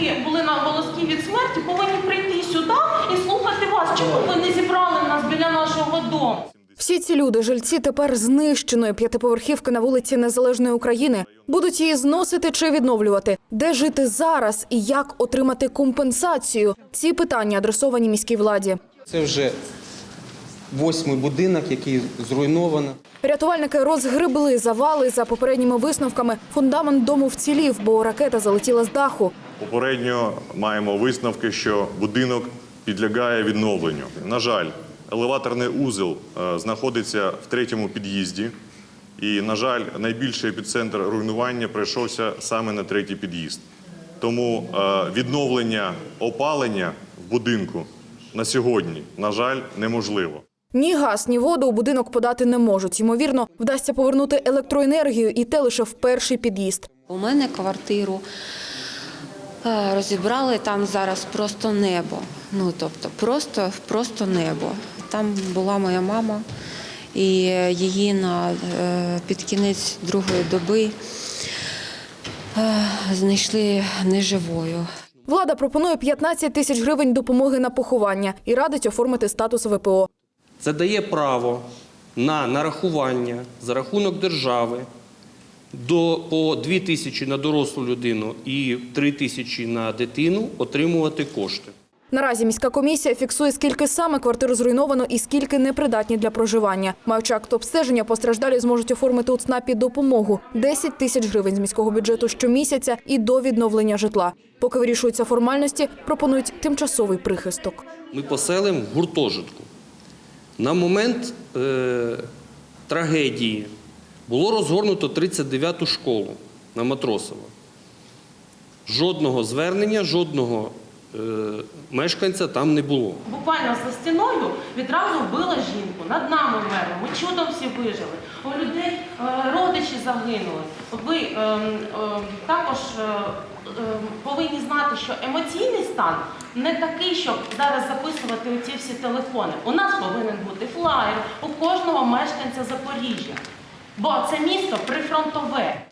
які були на волоски від смерті, повинні прийти сюди і слухати вас. Чому ви не зібрали нас біля нашого дому? Всі ці люди, жильці тепер знищеної п'ятиповерхівки на вулиці Незалежної України, будуть її зносити чи відновлювати. Де жити зараз і як отримати компенсацію? Ці питання адресовані міській владі. Це вже восьмий будинок, який зруйновано. Рятувальники розгребли завали за попередніми висновками. Фундамент дому вцілів, бо ракета залетіла з даху. Попередньо маємо висновки, що будинок підлягає відновленню. На жаль, елеваторний узел е, знаходиться в третьому під'їзді. І, на жаль, найбільший епіцентр руйнування прийшовся саме на третій під'їзд. Тому е, відновлення опалення в будинку на сьогодні, на жаль, неможливо. Ні газ, ні воду у будинок подати не можуть. Ймовірно, вдасться повернути електроенергію, і те лише в перший під'їзд. У мене квартиру е, розібрали там зараз просто небо. Ну тобто, просто, просто небо. Там була моя мама, і її на е, під кінець другої доби е, знайшли неживою. Влада пропонує 15 тисяч гривень допомоги на поховання і радить оформити статус ВПО. Це дає право на нарахування за рахунок держави до по 2 тисячі на дорослу людину і 3 тисячі на дитину отримувати кошти. Наразі міська комісія фіксує, скільки саме квартир зруйновано і скільки непридатні для проживання. Маючи акт обстеження, постраждалі зможуть оформити у ЦНАПі допомогу 10 тисяч гривень з міського бюджету щомісяця і до відновлення житла. Поки вирішуються формальності, пропонують тимчасовий прихисток. Ми поселимо в гуртожитку. На момент е, трагедії було розгорнуто 39-ту школу на Матросово. Жодного звернення, жодного е, мешканця там не було. Буквально за стіною відразу жінку. Над нами вмерло, Ми чудом всі вижили. У людей е, родичі загинули. Ви е, е, також е, е, повинні знати, що емоційний стан не такий, щоб зараз записувати оці всі телефони. У нас повинен бути флаєр у кожного мешканця Запоріжжя. Бо це місто прифронтове.